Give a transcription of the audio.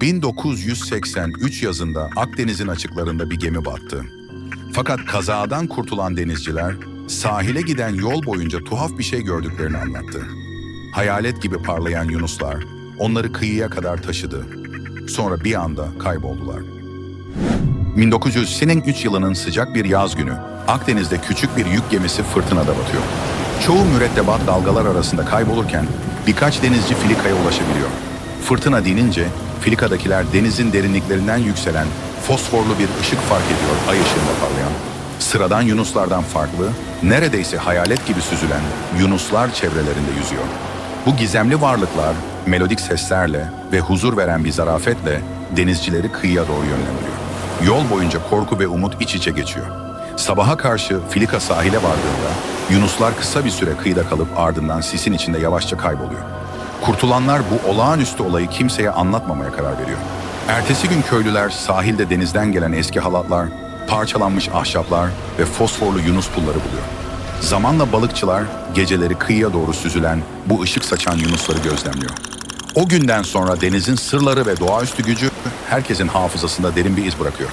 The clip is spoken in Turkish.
1983 yazında Akdeniz'in açıklarında bir gemi battı. Fakat kazadan kurtulan denizciler sahile giden yol boyunca tuhaf bir şey gördüklerini anlattı. Hayalet gibi parlayan yunuslar onları kıyıya kadar taşıdı. Sonra bir anda kayboldular. 1983 yılının sıcak bir yaz günü Akdeniz'de küçük bir yük gemisi fırtınada batıyor. Çoğu mürettebat dalgalar arasında kaybolurken birkaç denizci filikaya ulaşabiliyor. Fırtına dinince filikadakiler denizin derinliklerinden yükselen fosforlu bir ışık fark ediyor ay ışığında parlayan. Sıradan yunuslardan farklı, neredeyse hayalet gibi süzülen yunuslar çevrelerinde yüzüyor. Bu gizemli varlıklar melodik seslerle ve huzur veren bir zarafetle denizcileri kıyıya doğru yönlendiriyor. Yol boyunca korku ve umut iç içe geçiyor. Sabaha karşı Filika sahile vardığında Yunuslar kısa bir süre kıyıda kalıp ardından sisin içinde yavaşça kayboluyor. Kurtulanlar bu olağanüstü olayı kimseye anlatmamaya karar veriyor. Ertesi gün köylüler sahilde denizden gelen eski halatlar, parçalanmış ahşaplar ve fosforlu Yunus pulları buluyor. Zamanla balıkçılar geceleri kıyıya doğru süzülen bu ışık saçan Yunusları gözlemliyor. O günden sonra denizin sırları ve doğaüstü gücü herkesin hafızasında derin bir iz bırakıyor.